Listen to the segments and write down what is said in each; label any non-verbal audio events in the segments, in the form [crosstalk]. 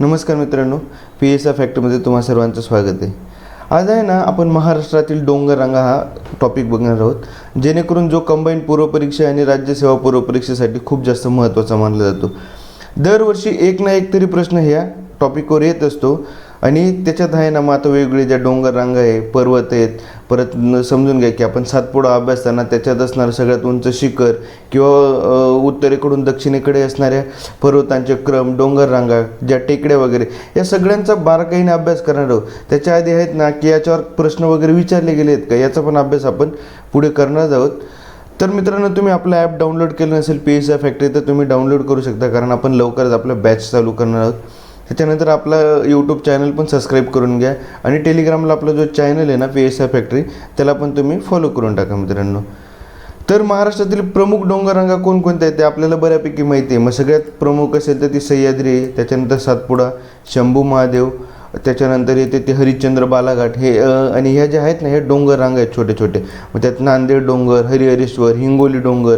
नमस्कार मित्रांनो P S F फॅक्टरीमध्ये तुम्हा सर्वांचं स्वागत आहे. आज आहे ना आपण महाराष्ट्रातील डोंगर रांगा हा टॉपिक बघणार आहोत जेणेकरून जो कंबाईन पूर्वपरीक्षा आणि राज्यसेवा पूर्वपरीक्षेसाठी खूप जास्त महत्त्वाचा मानला जातो. दरवर्षी एक ना एक तरी प्रश्न ह्या टॉपिकवर येत असतो आणि त्याच्यात आहे ना मग आता वेगवेगळे ज्या डोंगर रांगा आहे पर्वत आहेत परत समजून घ्या की आपण सातपुडा अभ्यासताना त्याच्यात असणारं सगळ्यात उंच शिखर किंवा उत्तरेकडून दक्षिणेकडे असणाऱ्या पर्वतांचे क्रम डोंगर रांगा ज्या टेकड्या वगैरे या सगळ्यांचा बारकाईने अभ्यास करणार आहोत. त्याच्या आधी आहेत ना की याच्यावर प्रश्न वगैरे विचारले गेले आहेत का? याचा पण अभ्यास आपण पुढे करणार आहोत. तर मित्रांनो तुम्ही आपलं ॲप डाउनलोड केलं नसेल पी एस आय फॅक्टरी तर तुम्ही डाउनलोड करू शकता कारण आपण लवकरच आपलं बॅच चालू करणार आहोत. त्याच्यानंतर आपला यूट्यूब चॅनल पण सबस्क्राईब करून घ्या. आणि टेलिग्रामला आपला जो चॅनल आहे ना पी एस आय फॅक्टरी त्याला पण तुम्ही फॉलो करून टाका मित्रांनो. तर महाराष्ट्रातील प्रमुख डोंगररांगा कोणकोणत्या आहेत ते आपल्याला बऱ्यापैकी माहिती आहे. मग सगळ्यात प्रमुख असेल तर ती सह्याद्री आहे त्याच्यानंतर सातपुडा शंभू महादेव त्याच्यानंतर येते ते हरिश्चंद्र बालाघाट. हे आणि ह्या ज्या आहेत ना हे डोंगर रांगा आहेत छोटे छोटे मग त्यात नांदेड डोंगर हरिहरेश्वर हिंगोली डोंगर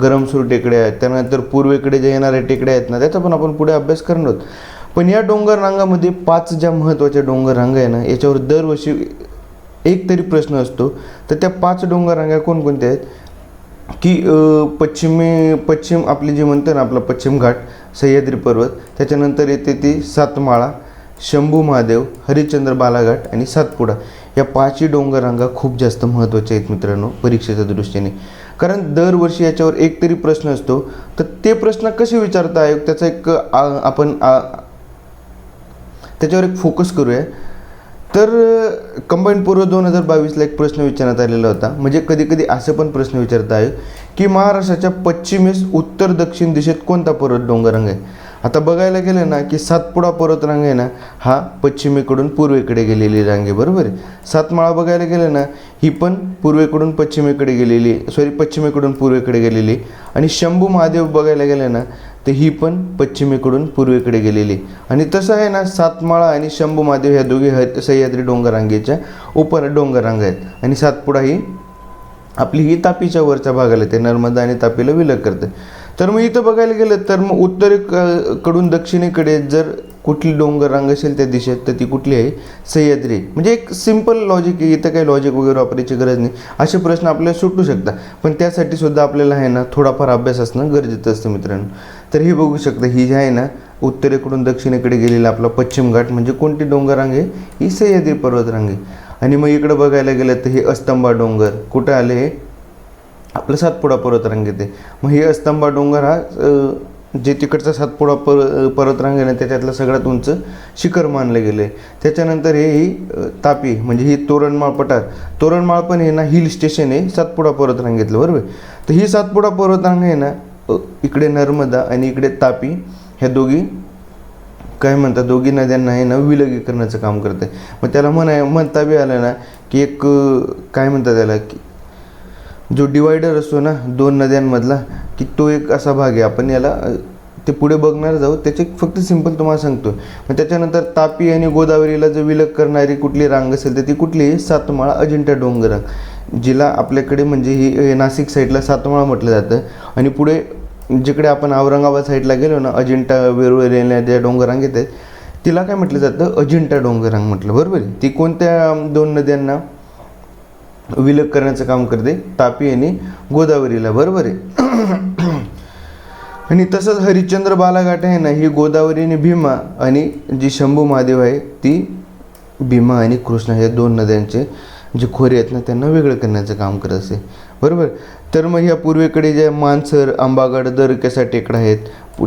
गरमसूर टेकड्या आहेत. त्यानंतर पूर्वेकडे ज्या येणाऱ्या टेकड्या आहेत ना त्याचा पण आपण पुढे अभ्यास करणार आहोत. पण या डोंगर रांगामध्ये पाच ज्या महत्त्वाच्या डोंगर रांगा आहे ना याच्यावर दरवर्षी एक तरी प्रश्न असतो. तर त्या पाच डोंगर रांगा कोणकोणत्या आहेत? की पश्चिमे पश्चिम आपले जे म्हणतो ना आपला पश्चिम घाट सह्याद्री पर्वत त्याच्यानंतर येते ती सातमाळा शंभू महादेव हरिश्चंद्र बालाघाट आणि सातपुडा. या पाचही डोंगर रांगा खूप जास्त महत्त्वाच्या आहेत मित्रांनो परीक्षेच्या दृष्टीने. कारण दरवर्षी याच्यावर एक तरी प्रश्न असतो. तर ते प्रश्न कसे विचारता आयोग? त्याचा एक आ, आपण आ, त्याच्यावर एक फोकस करूया. तर कंबाईन पूर्व दोन हजार बावीसला एक प्रश्न विचारण्यात आलेला होता. म्हणजे कधीकधी असं असे पण प्रश्न विचारता आहे की महाराष्ट्राच्या पश्चिमेस उत्तर दक्षिण दिशेत कोणता पर्वत डोंगररांग आहे? आता बघायला गेलं ना की सातपुडा पर्वतरांग आहे ना हा पश्चिमेकडून पूर्वेकडे गेलेली रांग आहे बरोबर आहे? सातमाळा बघायला गेलं ना ही पण पूर्वेकडून पश्चिमेकडे गेलेली सॉरी पश्चिमेकडून पूर्वेकडे गेलेली. आणि शंभू महादेव बघायला गेलं ना तर ही पण पश्चिमेकडून पूर्वेकडे गेलेली. आणि तसं आहे ना सातमाळा आणि शंभू महादेव ह्या दोघे ह सह्याद्री डोंगररांगेच्या उपर डोंगररांग आहेत. आणि सातपुडा ही आपली ही तापीच्या वरच्या भागाला येते नर्मदा आणि तापीला विलग करते. तर मग इथं बघायला गेलं तर मग उत्तरेकडून कडून दक्षिणेकडे जर कुठली डोंगर रांग असेल त्या दिशेत तर ती कुठली आहे? सह्याद्री. म्हणजे एक सिंपल लॉजिक आहे इथं काही लॉजिक वगैरे वापरायची गरज नाही. असे प्रश्न आपल्याला सुटू शकतात. पण त्यासाठी सुद्धा आपल्याला आहे ना थोडाफार अभ्यास असणं गरजेचं असतं मित्रांनो. तर हे बघू शकता ही जी आहे ना उत्तरेकडून दक्षिणेकडे गेलेला आपला पश्चिम घाट म्हणजे कोणती डोंगररांग आहे ही सह्याद्री पर्वतरांगे. आहे आणि मग इकडं बघायला गेलं तर हे अस्तंबा डोंगर. कुठं आले? हे आपलं सातपुडा पर्वतरांग येते मग हे अस्तंबा डोंगर हा जे तिकडचा सातपुडा पर पर्वतरांग आहे ना त्याच्यातलं सगळ्यात उंच शिखर मानलं गेलं. आहे त्याच्यानंतर हे ही तापी म्हणजे ही तोरणमाळ पठार. तोरणमाळ पण हे ना हिल स्टेशन आहे सातपुडा पर्वतरांगेतलं बरोबर? तर ही सातपुडा पर्वतरांग आहे ना इकडे नर्मदा आणि इकडे तापी ह्या दोघी काय म्हणतात दोघी नद्यांना आहे ना विलगीकरणाचं काम करते मग त्याला म्हणाय म्हणता बी आलं ना की एक काय म्हणतात त्याला की जो डिवायडर असतो ना दोन नद्यांमधला की तो एक असा भाग आहे. आपण याला ते पुढे बघणार जाऊ त्याचे फक्त सिंपल तुम्हाला सांगतो. मग त्याच्यानंतर तापी आणि गोदावरीला जर विलग करणारी कुठली रांग असेल तर ती कुठली? सातमाळा अजिंठा डोंगर जिला आपल्याकडे म्हणजे ही नाशिक साईडला सातमाळा म्हटलं जातं. आणि पुढे जिकडे आपण औरंगाबाद साईडला गेलो ना अजिंठा वेरूळ लेण्या ज्या डोंगररांगेत आहेत तिला काय म्हटलं जातं? अजिंठा डोंगरांग म्हटलं. बरोबर आहे? ती कोणत्या दोन नद्यांना विलग करण्याचं काम करते? तापी आणि गोदावरीला. बरोबर आहे? आणि तसंच हरिश्चंद्र बालाघाट आहे ना ही गोदावरी आणि भीमा आणि जी शंभू महादेव आहे ती भीमा आणि कृष्णा या दोन नद्यांचे जे खोरे आहेत ना त्यांना वेगळं करण्याचं काम करत असे. बरोबर? तर मग ह्या पूर्वेकडे ज्या मानसर आंबागड दरकेसा टेकडा आहेत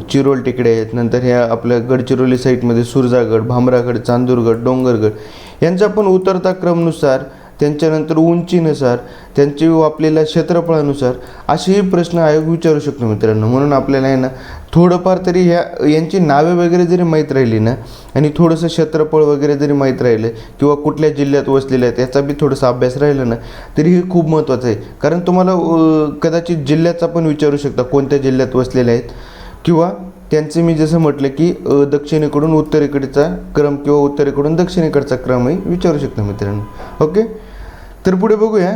चिरोल टेकडे आहेत नंतर ह्या आपल्या गडचिरोली साईडमध्ये सुरजागड भामरागड चांदूरगड डोंगरगड यांचा पण उतरता क्रमनुसार त्यांच्यानंतर उंचीनुसार त्यांचे आपलेल्या क्षेत्रफळानुसार असेही प्रश्न आयोग विचारू शकतो मित्रांनो. म्हणून आपल्याला आहे ना थोडंफार तरी ह्या यांची नावे वगैरे जरी माहीत राहिली ना आणि थोडंसं क्षेत्रफळ वगैरे जरी माहीत राहिलं किंवा कुठल्या जिल्ह्यात वसलेले आहेत याचा बी थोडासा अभ्यास राहिला ना तरी हे खूप महत्त्वाचं आहे. कारण तुम्हाला कदाचित जिल्ह्याचा पण विचारू शकता कोणत्या जिल्ह्यात वसलेले आहेत. किंवा त्यांचे मी जसं म्हटलं की दक्षिणेकडून उत्तरेकडचा क्रम किंवा उत्तरेकडून दक्षिणेकडचा क्रमही विचारू शकतो मित्रांनो. ओके? तर पुढे बघूया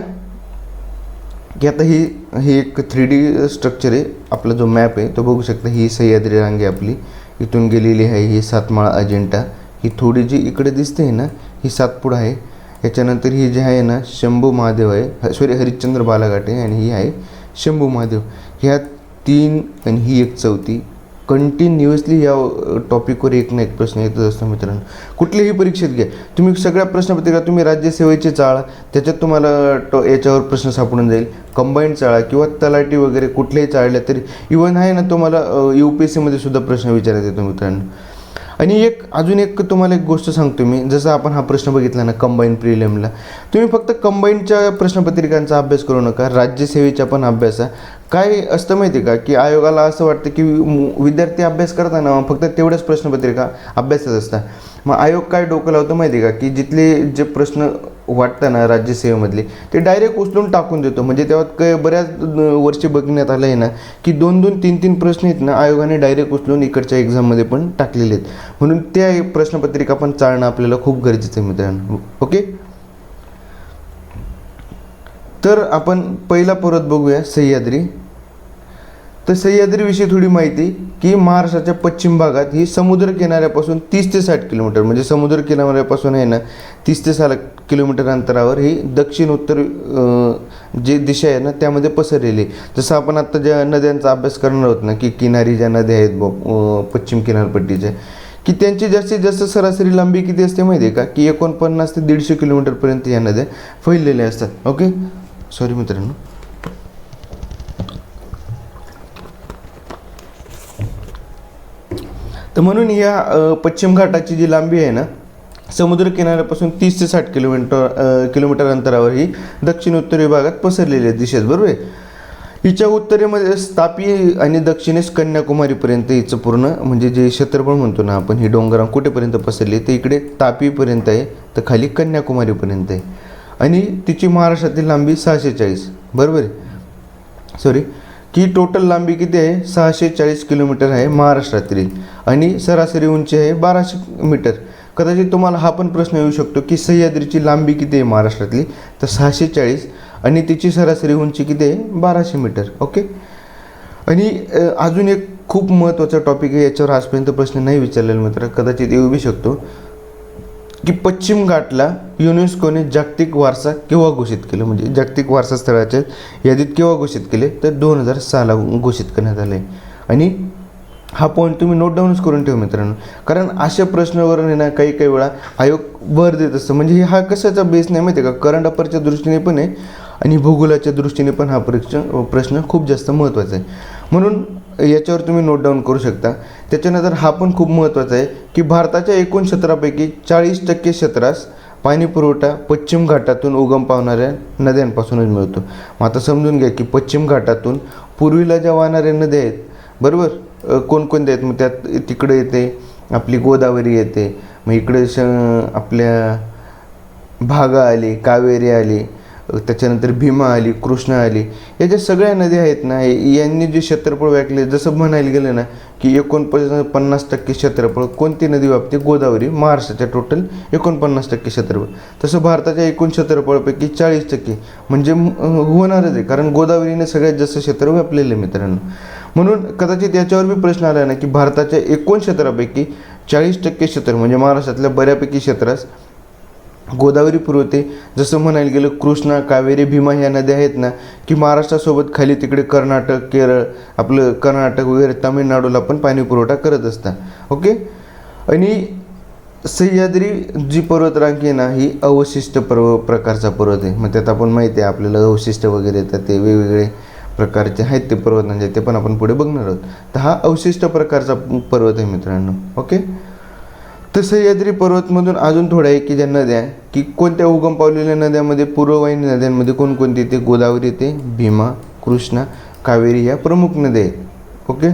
की आता ही ही एक थ्री डी स्ट्रक्चर आहे. आपला जो मॅप आहे तो बघू शकता. ही सह्याद्री रांगे आपली. इथून गेलेली आहे ही सातमाळा अजिंठा ही थोडी जी इकडे दिसते आहे ना ही सातपुडा आहे. याच्यानंतर ही जी आहे ना शंभू महादेव आहे. सॉरी हरिश्चंद्र बालाघाट आहे आणि ही आहे शंभू महादेव. ह्या तीन आणि ही एक चौथी. कंटिन्युअसली या टॉपिकवर एक ना एक प्रश्न येतच असतो मित्रांनो. कुठल्याही परीक्षेत घ्या. तुम्ही सगळ्या प्रश्नपत्रिका तुम्ही राज्यसेवेचे चाळा त्याच्यात तुम्हाला टॉ याच्यावर प्रश्न सापडून जाईल. कंबाईंड चाळा किंवा तलाटी वगैरे कुठल्याही चाळल्या तरी. इवन आहे ना तुम्हाला यू पी एस सीमध्ये सुद्धा प्रश्न विचारायचा येतो मित्रांनो. आणि एक अजून एक तुम्हाला एक गोष्ट सांगतो मी. जसं आपण हा प्रश्न बघितला ना कंबाईन प्रिलियमला तुम्ही फक्त कंबाईनच्या प्रश्नपत्रिकांचा अभ्यास करू नका. राज्यसेवेचा पण अभ्यास आहे. काय असतं माहिती आहे का की आयोगाला असं वाटतं की विद्यार्थी अभ्यास करताना फक्त तेवढ्याच प्रश्नपत्रिका अभ्यासच असतात. मग आयोग काय डोकं लावतो माहिती आहे का? की जिथले जे प्रश्न वाटतं ना राज्यसेवेमधले ते डायरेक्ट उचलून टाकून देतो. म्हणजे तेव्हा क बऱ्याच वर्षी बघण्यात आलं आहे ना की दोन दोन तीन तीन प्रश्न आहेत ना आयोगाने डायरेक्ट उचलून इकडच्या एक्झाममध्ये पण टाकलेले आहेत. म्हणून त्या प्रश्नपत्रिका पण चालणं आपल्याला खूप गरजेचं आहे मित्रांनो. ओके? तर आपण पहिला परत बघूया सह्याद्री. तर सह्याद्रीविषयी थोडी माहिती. की महाराष्ट्राच्या पश्चिम भागात ही समुद्र किनाऱ्यापासून तीस ते साठ किलोमीटर म्हणजे समुद्र किनाऱ्यापासून आहे ना तीस ते साठ किलोमीटर अंतरावर ही दक्षिण उत्तर जे दिशा आहे ना त्यामध्ये पसरलेली जसं आपण आत्ता ज्या नद्यांचा अभ्यास करणार आहोत ना की किनारी ज्या नद्या आहेत ब पश्चिम किनारपट्टीच्या की त्यांची जास्तीत जास्त सरासरी लांबी किती असते माहिती आहे का? की एकोणपन्नास ते दीडशे किलोमीटरपर्यंत या नद्या फैललेल्या असतात. ओके? सॉरी मित्रांनो. तर म्हणून या पश्चिम घाटाची जी लांबी आहे ना समुद्र किनाऱ्यापासून तीस ते साठ किलोमीटर किलोमीटर अंतरावर ही दक्षिण उत्तर विभागात पसरलेली आहे दिशेस बरोबर आहे? हिच्या उत्तरेमध्ये तापी आणि दक्षिणेस कन्याकुमारीपर्यंत हिचं पूर्ण म्हणजे जे क्षेत्रफळ म्हणतो ना आपण ही डोंगरां कुठेपर्यंत पसरली ते इकडे तापीपर्यंत आहे तर खाली कन्याकुमारीपर्यंत आहे. आणि तिची महाराष्ट्रातील लांबी सहाशे चाळीस बरोबर आहे? सॉरी की टोटल लांबी किती आहे? सहाशे चाळीस किलोमीटर आहे महाराष्ट्रातील. आणि सरासरी उंची आहे बाराशे मीटर. कदाचित तुम्हाला हा पण प्रश्न येऊ शकतो की सह्याद्रीची लांबी किती आहे महाराष्ट्रातली? तर सहाशे चाळीस आणि तिची सरासरी उंची किती आहे? बाराशे मीटर. ओके? आणि अजून एक खूप महत्त्वाचा टॉपिक आहे याच्यावर आजपर्यंत प्रश्न नाही विचारलेला मित्र. कदाचित येऊ बी शकतो. की पश्चिम घाटला युनेस्कोने जागतिक वारसा केव्हा घोषित केलं? म्हणजे जागतिक वारसा स्थळाच्या यादीत केव्हा घोषित केले? तर दोन हजार सहाला घोषित करण्यात आले आणि हा पॉईंट तुम्ही नोट डाऊनच करून ठेवा मित्रांनो. कारण अशा प्रश्नावर ना काही काही वेळा आयोग भर देत असतं. म्हणजे हे हा कशाचा बेस नाही माहिती आहे का करंट अफेअरच्या दृष्टीने पण आहे आणि भूगोलाच्या दृष्टीने पण हा परीक्षा प्रश्न खूप जास्त महत्त्वाचा आहे. म्हणून याच्यावर तुम्ही नोट डाऊन करू शकता. त्याच्यानंतर हा पण खूप महत्त्वाचा आहे की भारताच्या एकूण क्षेत्रापैकी चाळीस टक्के क्षेत्रास पाणी पुरवठा पश्चिम घाटातून उगम पावणाऱ्या नद्यांपासूनच मिळतो. मग आता समजून घ्या की पश्चिम घाटातून पूर्वीला ज्या वाहणाऱ्या नद्या आहेत बरोबर? कोणकोणत्या आहेत मग त्यात तिकडे येते आपली गोदावरी येते मग इकडे श आपल्या भागा आली कावेरी आली त्याच्यानंतर भीमा आली कृष्णा आली या ज्या सगळ्या नद्या आहेत ना हे- यांनी जे क्षेत्रफळ व्यापले जसं म्हणायला गेलं ना की एकोणपन्नास पन्नास टक्के क्षेत्रफळ कोणती नदी व्यापते गोदावरी महाराष्ट्राच्या टोटल एकोणपन्नास टक्के क्षेत्रफळ. तसं भारताच्या एकूण क्षेत्रफळापैकी चाळीस टक्के. म्हणजे होणारच आहे कारण गोदावरीने सगळ्यात जास्त क्षेत्र व्यापलेलं आहे मित्रांनो. म्हणून कदाचित याच्यावर बी प्रश्न आला ना की भारताच्या एकूण क्षेत्रापैकी चाळीस टक्के क्षेत्र म्हणजे महाराष्ट्रातल्या बऱ्यापैकी क्षेत्रास गोदावरी पुरवते. जसं म्हणायला गेलं कृष्णा कावेरी भीमा ह्या नद्या आहेत ना की महाराष्ट्रासोबत खाली तिकडे कर्नाटक केरळ आपलं कर्नाटक वगैरे तामिळनाडूला पण पाणी पुरवठा करत असतात. ओके? आणि सह्याद्री जी पर्वतरांगी आहे ना ही अवशिष्ट पर्व प्रकारचा पर्वत आहे. मग त्यात आपण माहिती आहे आपल्याला अवशिष्ट वगैरे येतात ते वेगवेगळे प्रकारचे आहेत ते पर्वत म्हणजे ते पण आपण पुढे बघणार आहोत. तर हा अवशिष्ट प्रकारचा पर्वत आहे मित्रांनो. ओके? तर सह्याद्री पर्वतमधून अजून थोड्या आहे की ज्या नद्या की कोणत्या उगम पावलेल्या नद्यामध्ये पूर्ववाहिनी नद्यांमध्ये कोणकोणती येते? गोदावरी येते भीमा कृष्णा कावेरी या प्रमुख नद्या आहेत. ओके?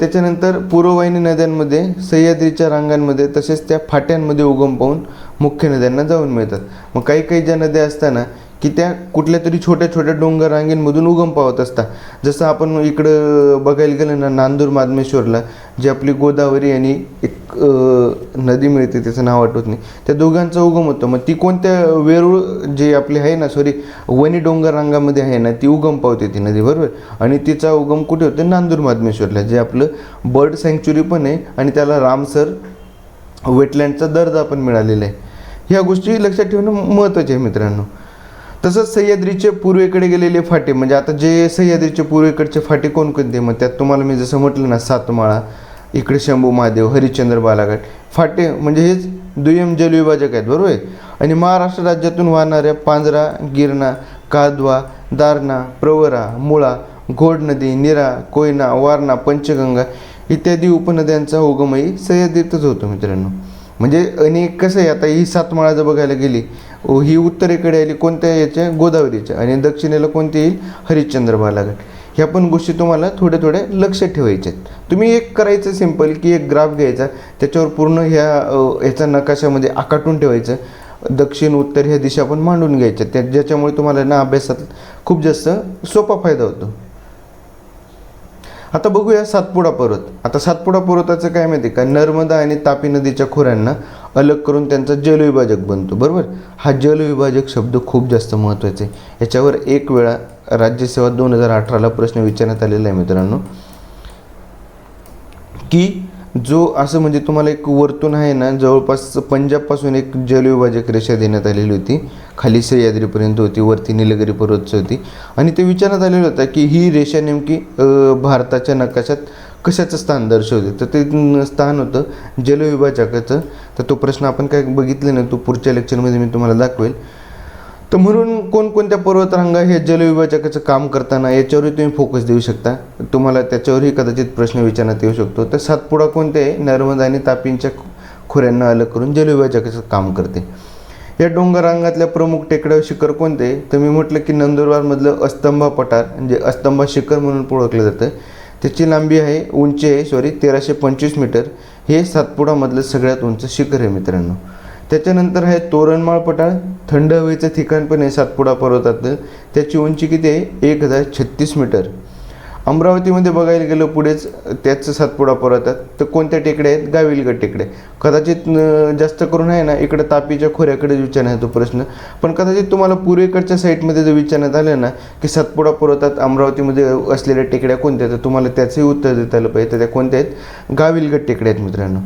त्याच्यानंतर पूर्ववाहिनी नद्यांमध्ये सह्याद्रीच्या रांगांमध्ये तसेच त्या फाट्यांमध्ये उगम पाहून मुख्य नद्यांना जाऊन मिळतात. मग काही काही ज्या नद्या असतात ना की त्या कुठल्या तरी छोट्या छोट्या डोंगर रांगेंमधून उगम पावत असतात. जसं आपण इकडं बघायला गेलं ना नांदूर मादमेश्वरला जी आपली गोदावरी आणि एक नदी मिळते त्याचं नाव आठवत नाही. त्या दोघांचा उगम होतो. मग ती कोणत्या वेरूळ जे आपली आहे ना सॉरी वणी डोंगर रांगामध्ये आहे ना ती उगम पावते ती नदी बरोबर? आणि तिचा उगम कुठे होते? नांदूर मादमेश्वरला जे आपलं बर्ड सँक्च्युरी पण आहे आणि त्याला रामसर वेटलँडचा दर्जा पण मिळालेला आहे. ह्या गोष्टी लक्षात ठेवणं महत्त्वाचे आहे मित्रांनो. तसंच सह्याद्रीचे पूर्वेकडे गेलेले फाटे म्हणजे आता जे सह्याद्रीचे पूर्वेकडचे फाटे कोणकोणते मग त्यात तुम्हाला मी जसं म्हटलं ना सातमाळा इकडे शंभू महादेव हरिश्चंद्र बालाघाट फाटे म्हणजे हेच दुय्यम जलविभाजक आहेत बरोबर आहे? आणि महाराष्ट्र राज्यातून वाहणाऱ्या पांजरा गिरणा कादवा दारणा प्रवरा मुळा घोड नदी निरा कोयना वारणा पंचगंगा इत्यादी उपनद्यांचा उगमही सह्याद्रीतच होतो मित्रांनो. म्हणजे आणि कसं आहे आता ही सातमाळा जर बघायला गेली ही उत्तरेकडे आली कोणत्या याच्या? गोदावरीच्या. आणि दक्षिणेला कोणती येईल? हरिश्चंद्र बालाघाट. ह्या पण गोष्टी तुम्हाला थोड्या थोड्या लक्षात ठेवायच्या आहेत. तुम्ही एक करायचं सिंपल की एक ग्राफ घ्यायचा त्याच्यावर पूर्ण ह्या ह्याचा नकाशामध्ये आकाटून ठेवायचं. दक्षिण उत्तर ह्या दिशा पण मांडून घ्यायच्या. त्या ज्याच्यामुळे तुम्हाला ना अभ्यासात खूप जास्त सोपा फायदा होतो. आता बघूया सातपुडा पर्वत. आता सातपुडा पर्वताचं काय माहिती आहे का? नर्मदा आणि तापी नदीच्या खोऱ्यांना अलग करून त्यांचा जलविभाजक बनतो बरोबर? हा जलविभाजक शब्द खूप जास्त महत्त्वाचा आहे. याच्यावर एक वेळा राज्यसेवा दोन हजार अठराला प्रश्न विचारण्यात आलेला आहे मित्रांनो की जो असं म्हणजे तुम्हाला एक वर्तून आहे ना जवळपास पंजाबपासून एक जलविभाजक रेषा देण्यात आलेली होती. खाली सह्याद्रीपर्यंत होती वरती निलगिरी पर्वतची होती. आणि ते विचारण्यात आलेलं होतं की ही रेषा नेमकी भारताच्या नकाशात कशाचं स्थान दर्शवते? तर ते स्थान होतं जलविभाजकाचं. तर तो प्रश्न आपण काय बघितले ना तो पुढच्या लेक्चरमध्ये मी तुम्हाला दाखवेल. तर म्हणून कोणकोणत्या पर्वतरांगा हे जलविभाजकाचं काम करताना याच्यावरही तुम्ही फोकस देऊ शकता. तुम्हाला त्याच्यावरही कदाचित प्रश्न विचारण्यात येऊ शकतो. तर सातपुडा कोणते आहे? नर्मदा आणि तापींच्या खोऱ्यांना अलग करून जलविभाजकाचं काम करते. या डोंगरांगातल्या प्रमुख टेकड्या शिखर कोणते आहे? तर मी म्हटलं की नंदुरबारमधलं अस्तंभा पठार म्हणजे अस्तंभा शिखर म्हणून ओळखलं जातं. त्याची लांबी आहे उंची आहे सॉरी तेराशे पंचवीस मीटर. हे सातपुडामधलं सगळ्यात उंच शिखर आहे मित्रांनो. त्याच्यानंतर आहे तोरणमाळ पठार थंड हवेचं ठिकाण पण आहे सातपुडा पर्वतातलं. त्याची उंची किती आहे? एक हजार छत्तीस मीटर. अमरावतीमध्ये बघायला गेलं पुढेच त्याचं सातपुडा पर्वतात. तर कोणत्या टेकड्या आहेत? गाविलगड टेकड्या. कदाचित जास्त करून आहे ना इकडं तापीच्या खोऱ्याकडे विचारण्यात तो प्रश्न. पण कदाचित तुम्हाला पूर्वेकडच्या साईडमध्ये जर विचारण्यात आलं ना की सातपुडा पर्वतात अमरावतीमध्ये असलेल्या टेकड्या कोणत्या तर तुम्हाला त्याचंही उत्तर देता आलं पाहिजे. तर त्या कोणत्या आहेत? गाविलगड टेकड्या आहेत मित्रांनो.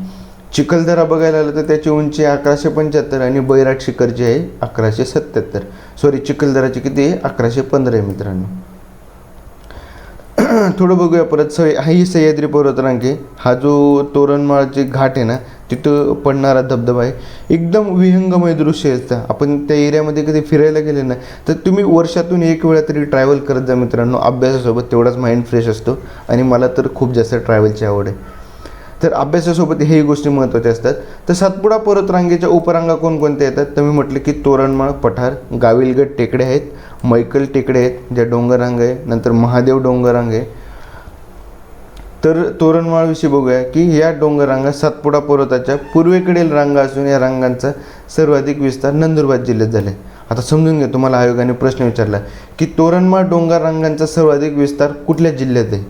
चिखलदरा बघायला आलं तर त्याची उंची अकराशे पंच्याहत्तर आणि बैराट शिखर जे आहे अकराशे सत्याहत्तर. सॉरी चिखलदराची किती आहे? अकराशे पंधरा आहे मित्रांनो. [clears throat] थोडं बघूया परत. सय हा ही सह्याद्री पर्वतरांगे हा जो तोरणमाळचे घाट आहे ना तिथं पडणारा धबधबा आहे. एकदम विहंगमय दृश्य असतं आपण त्या एरियामध्ये कधी फिरायला गेले ना तर तुम्ही वर्षातून एक वेळा तरी ट्रॅव्हल करत जा मित्रांनो. अभ्यासासोबत तेवढाच माइंड फ्रेश असतो. आणि मला तर खूप जास्त ट्रॅव्हलची आवड आहे. तर अभ्यासासोबत हेही गोष्टी महत्त्वाच्या असतात. तर सातपुडा परतरांगेच्या उपरांगा कोणकोणत्या येतात? तर मी म्हटलं की तोरणमाळ पठार गाविलगड टेकडे आहेत मैकल टेकडे आहेत ज्या डोंगररांग आहे नंतर महादेव डोंगररांग आहे. तर तोरणमाळविषयी बघूया की या डोंगररांगा सातपुडा पर्वताच्या पूर्वेकडील रांगा असून या रांगांचा सर्वाधिक विस्तार नंदुरबार जिल्ह्यात झाला आहे आता समजून घ्या तुम्हाला आयोगाने प्रश्न विचारला की तोरणमाळ डोंगर रांगांचा सर्वाधिक विस्तार कुठल्या जिल्ह्यात आहे?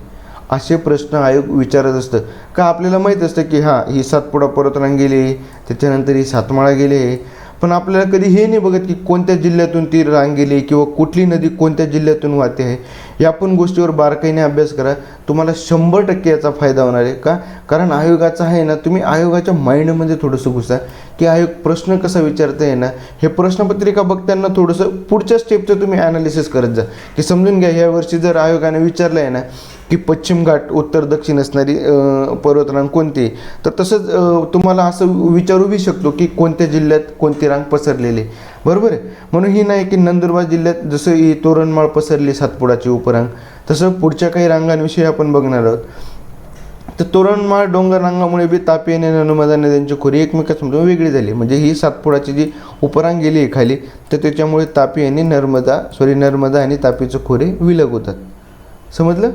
असे प्रश्न आयोग विचारत असतं. का आपल्याला माहीत असतं की हां ही सातपुडा परतरांग गेली त्याच्यानंतर ही सातमाळा गेले? पण आपल्याला कधी हे नाही बघत की कोणत्या जिल्ह्यातून ती रांग गेली किंवा कुठली नदी कोणत्या जिल्ह्यातून वाहते आहे? या पण गोष्टीवर बारकाईने अभ्यास करा. तुम्हाला शंभर टक्के याचा फायदा होणार आहे. का? कारण आयोगाचा आहे ना तुम्ही आयोगाच्या माइंडमध्ये थोडंसं घुसा. की आयोग प्रश्न कसा विचारता आहे ना हे प्रश्नपत्रिका बघताना थोडंसं पुढच्या स्टेपचं तुम्ही ॲनालिसिस करत जा. की समजून घ्या यावर्षी जर आयोगाने विचारलं आहे ना की पश्चिम घाट उत्तर दक्षिण असणारी पर्वतरांग कोणती तर तसंच तुम्हाला असं विचारू बी शकतो की कोणत्या जिल्ह्यात कोणती रांग पसरलेली आहे. बरोबर आहे. म्हणून ही नाही की नंदुरबार जिल्ह्यात जसं ही तोरणमाळ पसरली सातपुडाची उपरांग तसं पुढच्या काही रांगांविषयी आपण बघणार आहोत. तर तोरणमाळ डोंगर रांगामुळे बी तापी आणि नर्मदा नद्यांची खोरी एकमेकांपासून वेगळी झाली. म्हणजे ही सातपुडाची जी उपरांग गेली आहे खाली तर त्याच्यामुळे तापी आणि नर्मदा सॉरी नर्मदा आणि तापीचं खोरे विलग होतात. समजलं?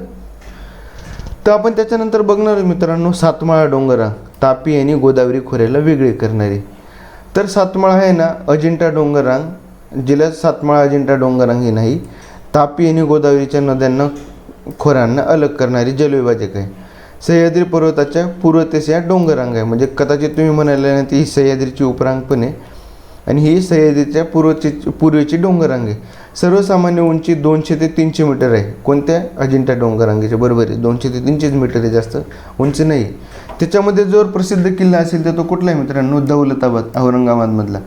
तर आपण त्याच्यानंतर बघणार मित्रांनो सातमाळा डोंगरांग तापी आणि गोदावरी खोऱ्याला वेगळे करणारी. तर सातमाळा आहे ना अजिंठा डोंगररांग जिल्ह्यात सातमाळा अजिंठा डोंगररांग ही नाही. तापी आणि गोदावरीच्या नद्यांना खोऱ्यांना अलग करणारी जलविभाजक आहे. सह्याद्री पर्वताच्या पूर्वतेस या डोंगररांग आहे. म्हणजे कदाचित तुम्ही म्हणाले ना ती सह्याद्रीची उपरांग पण आहे आणि ही सह्याद्रीच्या पूर्वची पूर्वेची डोंगररांग आहे. सर्वसामान्य उंची दोनशे ते तीनशे मीटर आहे. कोणत्या? अजिंठा डोंगरांगेच्या. बरोबर आहे. दोनशे ते तीनशेच मीटर आहे जास्त उंची नाही. त्याच्यामध्ये जो प्रसिद्ध किल्ला असेल तर तो कुठला आहे मित्रांनो? दौलताबाद औरंगाबादमधला.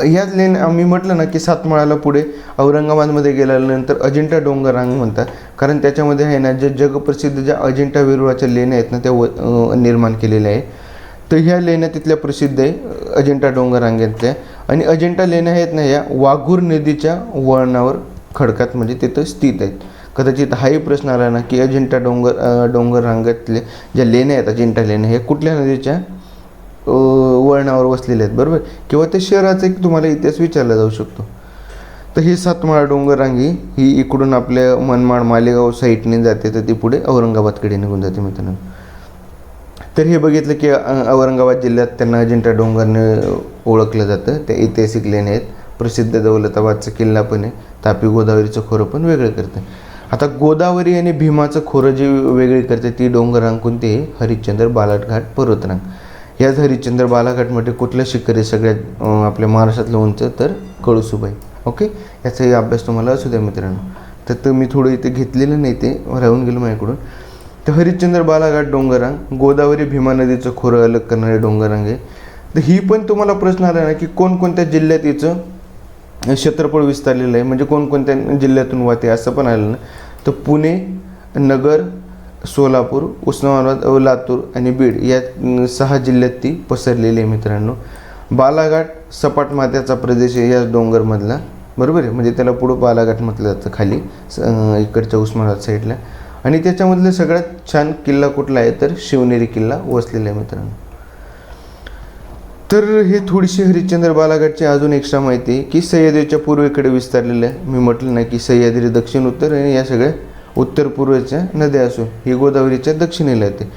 ह्याच लेन आम्ही म्हटलं ना की सातमाळाला पुढे औरंगाबादमध्ये गेल्यानंतर अजिंठा डोंगरांग म्हणतात. कारण त्याच्यामध्ये आहे ना ज्या जगप्रसिद्ध ज्या अजिंठा वेरुळाच्या लेण्या आहेत ना त्या व- निर्माण केलेल्या आहे. तर ह्या लेण्या तिथल्या प्रसिद्ध आहे अजिंठा डोंगरांगेतल्या आणि अजिंठा लेण्या आहेत ना या वाघूर नदीच्या वळणावर खडकात म्हणजे तिथं स्थित आहेत. कदाचित हाही प्रश्न आला ना की अजिंठा डोंगर डोंगर रांगातले ज्या लेण्या आहेत अजिंठा लेण्या हे कुठल्या नदीच्या वळणावर वसलेले आहेत बरोबर? किंवा ते शहराचा एक तुम्हाला इतिहास विचारला जाऊ शकतो. तर ही सातमाळा डोंगररांगी ही इकडून आपल्या मनमाड मालेगाव साईडने जाते तर ती पुढे औरंगाबादकडे निघून जाते मित्रांनो. तर हे बघितलं की औरंगाबाद जिल्ह्यात त्यांना अजिंठा डोंगरने ओळखलं जातं. ते ऐतिहासिक लेण्या आहेत. प्रसिद्ध दौलताबादचा किल्ला पण आहे. तापी गोदावरीचं खोरं पण वेगळं करतं. आता गोदावरी आणि भीमाचं खोरं जे वेगळी करते ती डोंगरांग कोणती आहे? हरिश्चंद्र बालाटघाट पर्वतरांग. याच हरिश्चंद्र बालाघाटमध्ये कुठलं शिखर आहे? सगळ्यात आपल्या महाराष्ट्रातलं उंच तर कळसुबाई. ओके? याचाही अभ्यास तुम्हाला असू द्या मित्रांनो. तर ते मी थोडं इथे घेतलेलं नाही ते राहून गेलं माझ्याकडून. तर हरिश्चंद्र बालाघाट डोंगरांग गोदावरी भीमा नदीचं खोरं अलग करणारे डोंगरांग आहे. तर ही पण तुम्हाला प्रश्न आला ना की कोणकोणत्या जिल्ह्यात याचं क्षेत्रफळ विस्तारलेलं आहे? म्हणजे कोणकोणत्या जिल्ह्यातून वाहते असं पण आलं ना तर पुणे नगर सोलापूर उस्मानाबाद लातूर आणि बीड या सहा जिल्ह्यात ती पसरलेली आहे मित्रांनो. बालाघाट सपाट मात्याचा प्रदेश आहे या डोंगरमधला. बरोबर आहे? म्हणजे त्याला पुढं बालाघाट म्हटलं जातं खाली स- इकडच्या उस्मानाबाद साईडला आणि त्याच्यामधलं सगळ्यात छान किल्ला कुठला आहे? तर शिवनेरी किल्ला वसलेला आहे मित्रांनो. तर हे थोडीशी हरिश्चंद्र बालाघाटची अजून एक्स्ट्रा माहिती आहे की सह्याद्रीच्या पूर्वेकडे विस्तारलेलं आहे मी म्हटलं नाही की सह्याद्री दक्षिण उत्तर आणि या सगळ्या उत्तर पूर्वेच्या नद्या असून ही गोदावरीच्या दक्षिणेला येते.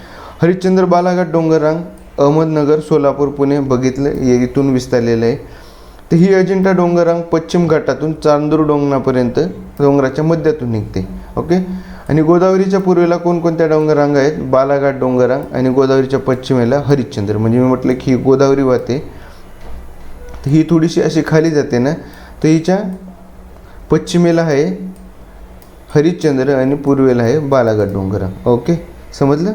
हरिश्चंद्र बालाघाट डोंगररांग अहमदनगर सोलापूर पुणे बघितलं हे इथून विस्तारलेलं आहे. तर ही अजिंठा डोंगररांग पश्चिम घाटातून चांदूर डोंगरापर्यंत डोंगराच्या मध्यातून निघते. ओके? आणि गोदावरीच्या पूर्वेला कोणकोणत्या डोंगररांग आहेत? बालाघाट डोंगररांग आणि गोदावरीच्या पश्चिमेला हरिश्चंद्र. म्हणजे मी म्हटलं की ही गोदावरी वाहते. तर ही थोडीशी अशी खाली जाते ना. तर हिच्या पश्चिमेला आहे हरिश्चंद्र आणि पूर्वेला आहे बालाघाट डोंगरांग. ओके? समजलं?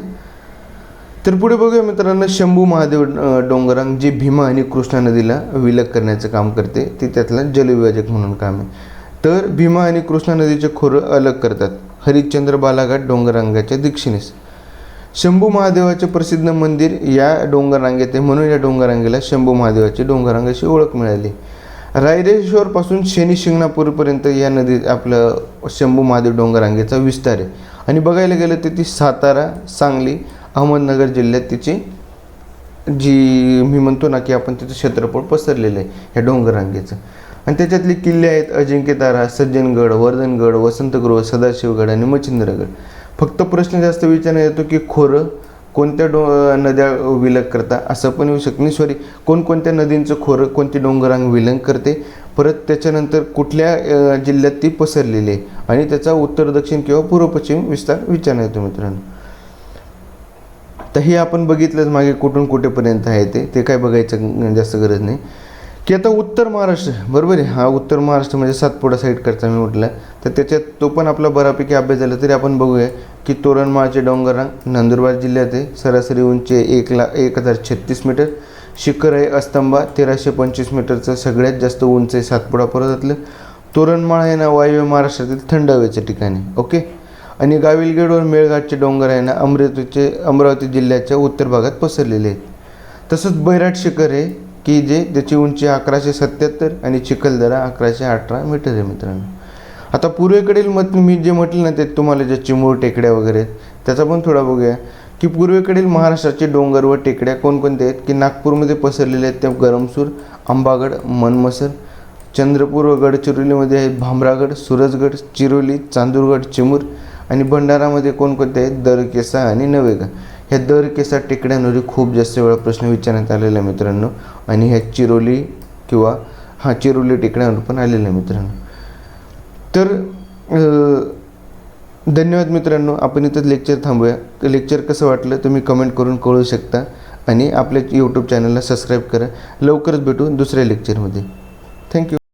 तर पुढे बघूया मित्रांनो शंभू महादेव डोंगरांग जे भीमा आणि कृष्णा नदीला विलग करण्याचं काम करते ते त्यातला जलविभाजक म्हणून काम आहे. तर भीमा आणि कृष्णा नदीचे खोरं अलग करतात. हरिश्चंद्र बालाघाट डोंगररांगाच्या दक्षिणेस. शंभू महादेवाचे प्रसिद्ध मंदिर या डोंगररांगेत आहे. म्हणून या डोंगररांगेला शंभू महादेवाची डोंगररांग अशी ओळख मिळाली. रायरेश्वरपासून शनी शिंगणापूरपर्यंत या नदीत आपलं शंभू महादेव डोंगररांगेचा विस्तार आहे. आणि बघायला गेलं तर ती सातारा सांगली अहमदनगर जिल्ह्यात तिची जी मी म्हणतो ना की आपण तिचं क्षेत्रफळ पसरलेलं आहे ह्या डोंगररांगेचं. आणि त्याच्यातले किल्ले आहेत अजिंक्यतारा सज्जनगड वर्धनगड वसंतगृह सदाशिवगड आणि मच्छिंद्रगड. फक्त प्रश्न जास्त विचारण्यात येतो की खोरं कोणत्या डो नद्या विलग करता? असं पण येऊ शकतं नाही. सॉरी कोणकोणत्या नदींचं खोरं कोणती डोंगरांग विलंग करते? परत त्याच्यानंतर कुठल्या जिल्ह्यात ती पसरलेली आहे? आणि त्याचा उत्तर दक्षिण किंवा पूर्व पश्चिम विस्तार विचारण्यात येतो मित्रांनो. तर हे आपण बघितलंच मागे कुठून कुठेपर्यंत आहे ते. ते काय बघायचं जास्त गरज नाही. की आता उत्तर महाराष्ट्र बरोबर आहे. हा उत्तर महाराष्ट्र म्हणजे सातपुडा साईडकडचा मी म्हटलं. तर त्याच्यात तो पण आपला बऱ्यापैकी अभ्यास झाला तरी आपण बघूया की तोरणमाळचे डोंगररांग नंदुरबार जिल्ह्यात आहे. सरासरी उंची एक ला एक हजार छत्तीस मीटर. शिखर आहे अस्तंबा तेराशे पंचवीस मीटरचं. सगळ्यात जास्त उंच आहे सातपुडा पर्वतातलं. तोरणमाळ आहे ना वायव्य महाराष्ट्रातील थंड हवेचं ठिकाण आहे. ओके? आणि गाविलगेडवर मेळघाटचे डोंगर आहे ना अमरावतीचे अमरावती जिल्ह्याच्या उत्तर भागात पसरलेले आहेत. तसंच बैराट शिखर आहे. की जे त्याची उंची अकराशे सत्याहत्तर आणि चिखलदरा अकराशे अठरा मीटर आहे मित्रांनो. आता पूर्वेकडील मत मी जे म्हटलं ना ते तुम्हाला ज्या चिमूर टेकड्या वगैरे आहेत त्याचा पण थोडा बघूया. की पूर्वेकडील महाराष्ट्राचे डोंगर व टेकड्या कोणकोणत्या आहेत? की नागपूरमध्ये पसरलेले आहेत त्या गरमसूर आंबागड मनमसर चंद्रपूर व गडचिरोलीमध्ये आहेत भामरागड सुरजगड चिरोली चांदूरगड चिमूर आणि भंडारामध्ये कोणकोणते आहेत? दरकेसा आणि नवेगा. ह्या दरकेसा टेकड्यांवर खूप जास्त वेळा प्रश्न विचारण्यात आलेला आहे मित्रांनो. आणि ह्या चिरोली किंवा हा चिरोली टेकड्यावर पण आलेलं आहे मित्रांनो. तर धन्यवाद मित्रांनो. आपण इथंच लेक्चर थांबूया. तर लेक्चर कसं वाटलं तुम्ही कमेंट करून कळू शकता. आणि आपल्या यूट्यूब चॅनलला सबस्क्राईब करा. लवकरच भेटू दुसऱ्या लेक्चरमध्ये थँक्यू